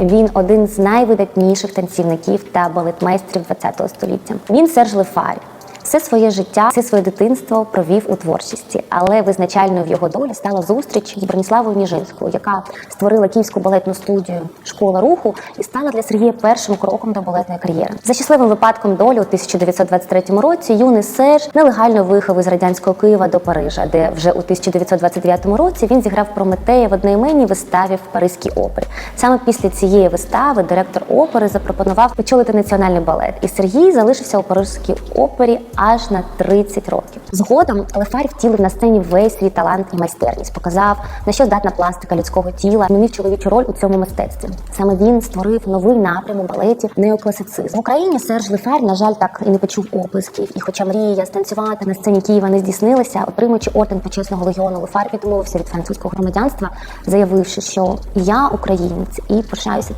Він один з найвидатніших танцівників та балетмейстрів ХХ століття. Він Серж Лефарі. Все своє життя, все своє дитинство провів у творчості, але визначальною в його долі стала зустріч з Броніславою Ніжинською, яка створила київську балетну студію Школа руху і стала для Сергія першим кроком до балетної кар'єри. За щасливим випадком долі у 1923 році юний Серж нелегально виїхав із радянського Києва до Парижа, де вже у 1929 році він зіграв Прометея в одноіменній виставі в Паризькій опері. Саме після цієї вистави директор опери запропонував очолити національний балет, і Сергій залишився у Паризькій опері аж на 30 років. Згодом Лефарі втілив на сцені весь свій талант і майстерність, показав на що здатна пластика людського тіла, змінив чоловічу роль у цьому мистецтві. Саме він створив новий напрям у балеті неокласицизм. В Україні Серж Лефар, на жаль, так і не почув оплесків. І, хоча мрія станцювати на сцені Києва не здійснилася, отримуючи орден почесного легіону, Лефар відмовився від французького громадянства, заявивши, що я українець і пишаюся